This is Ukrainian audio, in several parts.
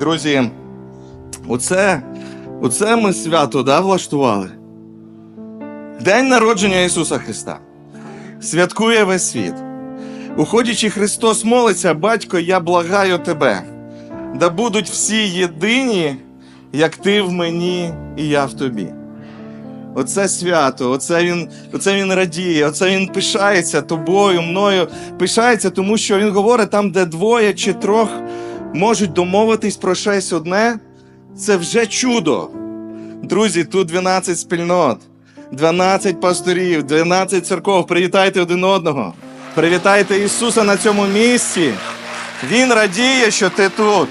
Друзі, оце, оце ми свято да, влаштували. День народження Ісуса Христа. Святкує весь світ. Уходячи, Христос молиться, батько, я благаю тебе, да будуть всі єдині, як ти в мені і я в тобі. Оце свято, оце він, оце він радіє, оце він пишається тобою, мною, пишається, тому що він говорить, там, де двоє чи трьох можуть домовитись про щось одне, це вже чудо. Друзі, тут 12 спільнот, 12 пасторів, 12 церков. Привітайте один одного. Привітайте Ісуса на цьому місці. Він радіє, що ти тут.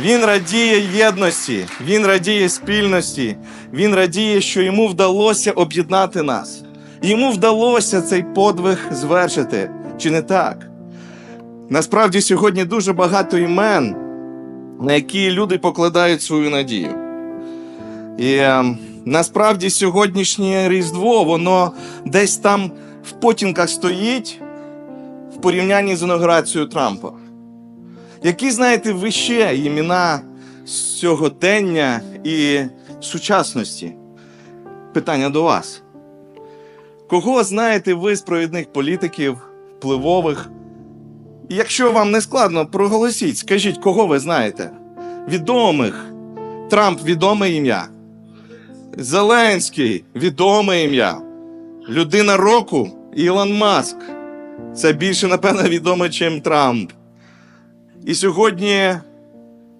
Він радіє єдності, він радіє спільності, він радіє, що йому вдалося об'єднати нас. Йому вдалося цей подвиг звершити. Чи не так? Насправді сьогодні дуже багато імен, на які люди покладають свою надію. І е, насправді сьогоднішнє Різдво, воно десь там в потінках стоїть в порівнянні з інаугурацією Трампа. Які знаєте ви ще імена сьогодення і сучасності? Питання до вас. Кого знаєте ви з провідних політиків, впливових? Якщо вам не складно, проголосіть, скажіть, кого ви знаєте? Відомих. Трамп відоме ім'я. Зеленський відоме ім'я. Людина року Ілон Маск. Це більше, напевно, відомо, ніж Трамп. І сьогодні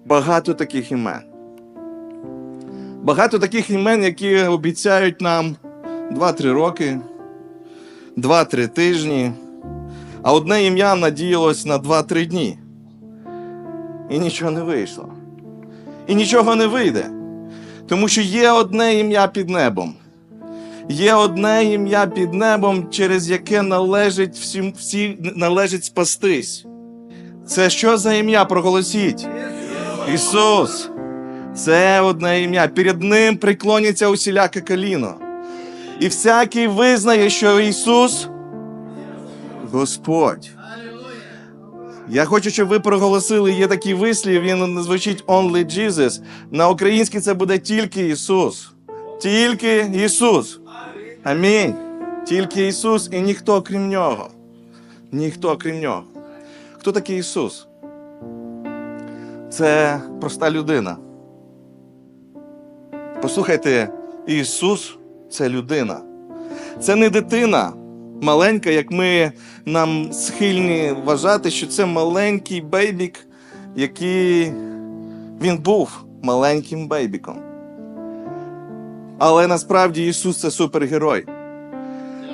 багато таких імен. Багато таких імен, які обіцяють нам 2-3 роки, 2-3 тижні, а одне ім'я надіялось на 2-3 дні. І нічого не вийшло. І нічого не вийде. Тому що є одне ім'я під небом. Є одне ім'я під небом, через яке належить всім, всі належить спастись. Це що за ім'я? Проголосіть. Ісус. Це одне ім'я. Перед Ним приклоняться усіляке коліно. І всякий визнає, що Ісус Господь. Я хочу, щоб ви проголосили. Є такий вислів, він звучить Only Jesus. На українській це буде тільки Ісус. Тільки Ісус. Амінь. Тільки Ісус і ніхто крім Нього. Ніхто крім Нього. Хто такий Ісус? Це проста людина. Послухайте, Ісус це людина. Це не дитина маленька, як ми нам схильні вважати, що це маленький бейбік, який він був маленьким бейбіком. Але насправді Ісус це супергерой.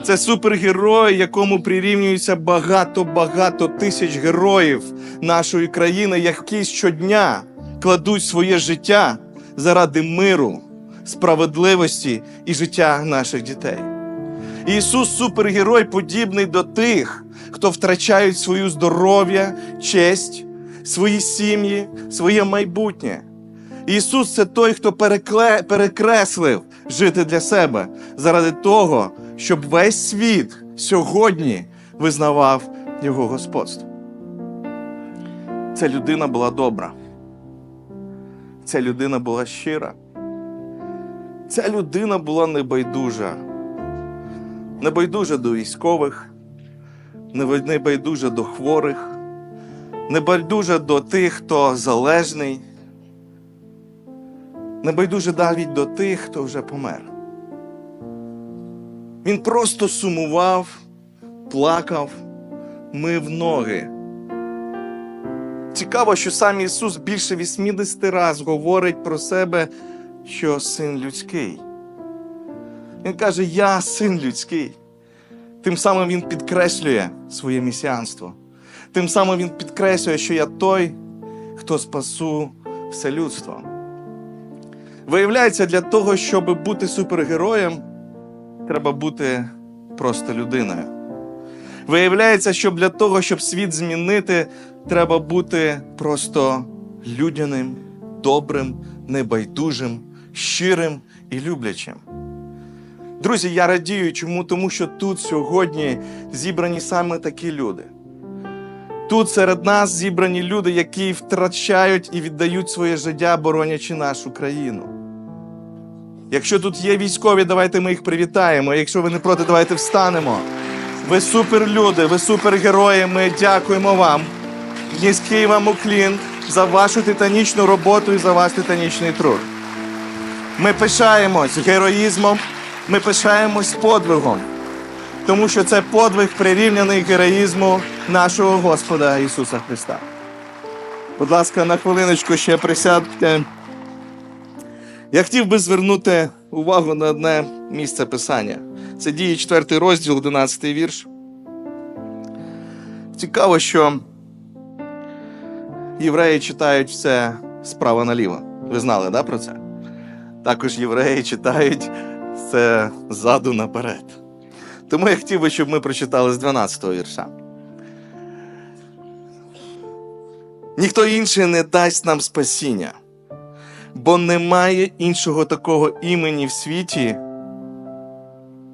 Це супергерой, якому прирівнюється багато-багато тисяч героїв нашої країни, які щодня кладуть своє життя заради миру, справедливості і життя наших дітей. Ісус супергерой подібний до тих, хто втрачають свою здоров'я, честь, свої сім'ї, своє майбутнє. Ісус це той, хто перекле... перекреслив жити для себе заради того, щоб весь світ сьогодні визнавав Його господство. Ця людина була добра. Ця людина була щира. Ця людина була небайдужа. Небайдужа до військових, небайдужа до хворих, небайдужа до тих, хто залежний, небайдужа навіть до тих, хто вже помер. Він просто сумував, плакав, мив ноги. Цікаво, що сам Ісус більше 80 разів говорить про себе, що син людський. Він каже: Я син людський. Тим самим Він підкреслює своє місіанство. Тим самим Він підкреслює, що я той, хто спасу все людство. Виявляється, для того, щоб бути супергероєм, треба бути просто людиною. Виявляється, що для того, щоб світ змінити, треба бути просто людяним, добрим, небайдужим, щирим і люблячим. Друзі, я радію, чому? Тому що тут сьогодні зібрані саме такі люди. Тут серед нас зібрані люди, які втрачають і віддають своє життя, боронячи нашу країну. Якщо тут є військові, давайте ми їх привітаємо. Якщо ви не проти, давайте встанемо. Ви суперлюди, ви супергерої. Ми дякуємо вам. Низький вам уклін за вашу титанічну роботу і за ваш титанічний труд. Ми пишаємось героїзмом, ми пишаємось подвигом, тому що це подвиг прирівняний героїзму нашого Господа Ісуса Христа. Будь ласка, на хвилиночку ще присядьте. Я хотів би звернути увагу на одне місце писання. Це діє 4 розділ, 11 вірш. Цікаво, що євреї читають все справа наліво. Ви знали, да, про це? Також євреї читають це ззаду наперед. Тому я хотів би, щоб ми прочитали з 12-го вірша. Ніхто інший не дасть нам спасіння, бо немає іншого такого імені в світі,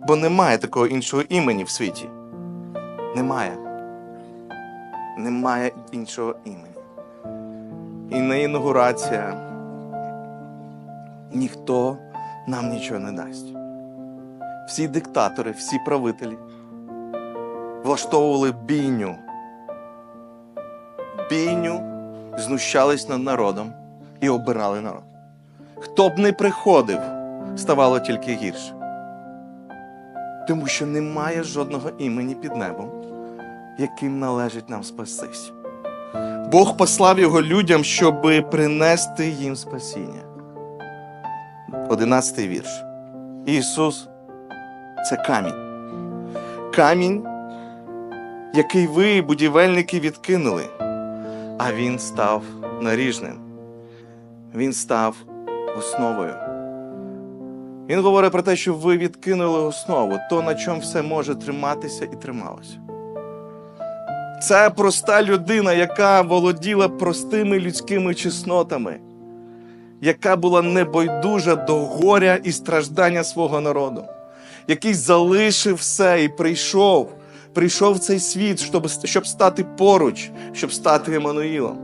бо немає такого іншого імені в світі. Немає. Немає іншого імені. І не інаугурація. Ніхто нам нічого не дасть. Всі диктатори, всі правителі влаштовували бійню. Бійню знущались над народом і обирали народ. Хто б не приходив, ставало тільки гірше. Тому що немає жодного імені під небом, яким належить нам спастись. Бог послав його людям, щоб принести їм спасіння. Одинадцятий вірш. Ісус це камінь. Камінь, який ви, будівельники, відкинули, а він став наріжним. Він став основою. Він говорить про те, що ви відкинули основу, то, на чому все може триматися і трималося. Це проста людина, яка володіла простими людськими чеснотами, яка була небайдужа до горя і страждання свого народу, який залишив все і прийшов, прийшов в цей світ, щоб, щоб стати поруч, щоб стати Еммануїлом.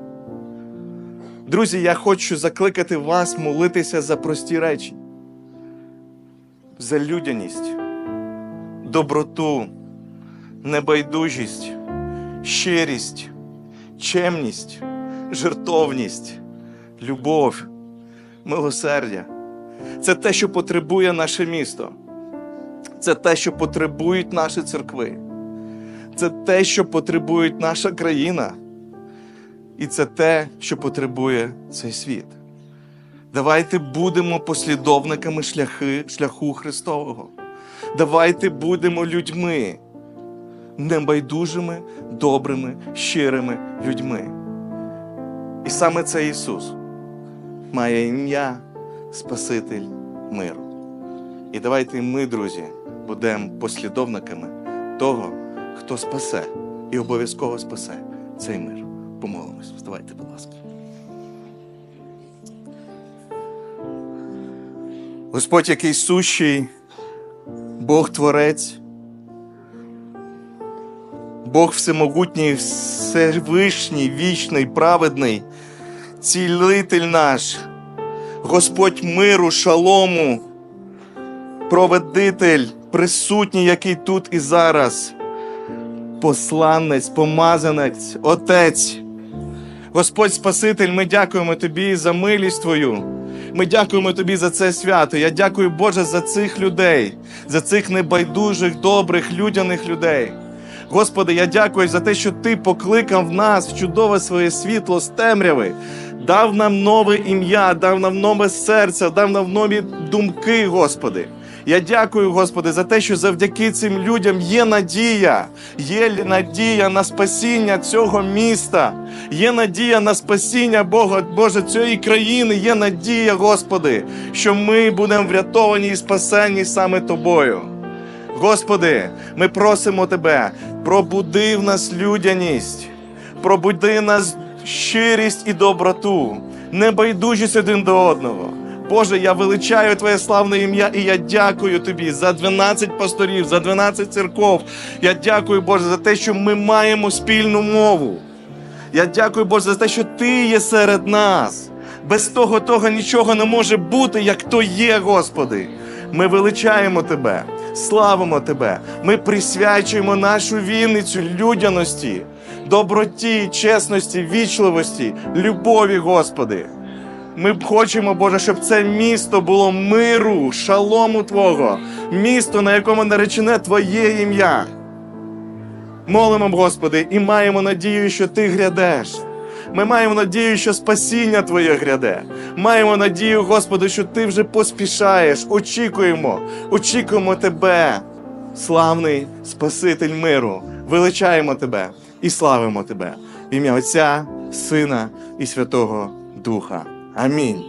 Друзі, я хочу закликати вас молитися за прості речі, за людяність, доброту, небайдужість, щирість, чемність, жертовність, любов, милосердя. Це те, що потребує наше місто. Це те, що потребують наші церкви. Це те, що потребують наша країна. І це те, що потребує цей світ. Давайте будемо послідовниками шляхи, шляху Христового. Давайте будемо людьми, небайдужими, добрими, щирими людьми. І саме цей Ісус має ім'я Спаситель миру. І давайте ми, друзі, будемо послідовниками того, хто спасе і обов'язково спасе цей мир. Помолимось. Вставайте, будь ласка. Господь, який сущий, Бог Творець, Бог всемогутній, всевишній, вічний, праведний, цілитель наш, Господь миру, шалому, проведитель, присутній, який тут і зараз, посланець, помазанець, отець. Господь Спаситель, ми дякуємо Тобі за милість Твою. Ми дякуємо Тобі за це свято. Я дякую, Боже, за цих людей, за цих небайдужих, добрих, людяних людей. Господи, я дякую за те, що Ти покликав нас в чудове своє світло з темряви, дав нам нове ім'я, дав нам нове серце, дав нам нові думки, Господи. Я дякую, Господи, за те, що завдяки цим людям є надія, є надія на спасіння цього міста, є надія на спасіння Бога, Боже, цієї країни, є надія, Господи, що ми будемо врятовані і спасені саме Тобою. Господи, ми просимо Тебе, пробуди в нас людяність, пробуди нас щирість і доброту, небайдужість один до одного. Боже, я величаю Твоє славне ім'я, і я дякую Тобі за 12 пасторів, за 12 церков. Я дякую, Боже, за те, що ми маємо спільну мову. Я дякую, Боже, за те, що Ти є серед нас. Без того того нічого не може бути, як то є, Господи. Ми величаємо Тебе, славимо Тебе. Ми присвячуємо нашу Вінницю людяності, доброті, чесності, вічливості, любові, Господи. Ми хочемо, Боже, щоб це місто було миру, шалому Твого, місто, на якому наречене Твоє ім'я. Молимо, Господи, і маємо надію, що Ти грядеш. Ми маємо надію, що спасіння Твоє гряде. Маємо надію, Господи, що Ти вже поспішаєш. Очікуємо, очікуємо Тебе, славний Спаситель миру. Величаємо Тебе і славимо Тебе. В ім'я Отця, Сина і Святого Духа. Амінь.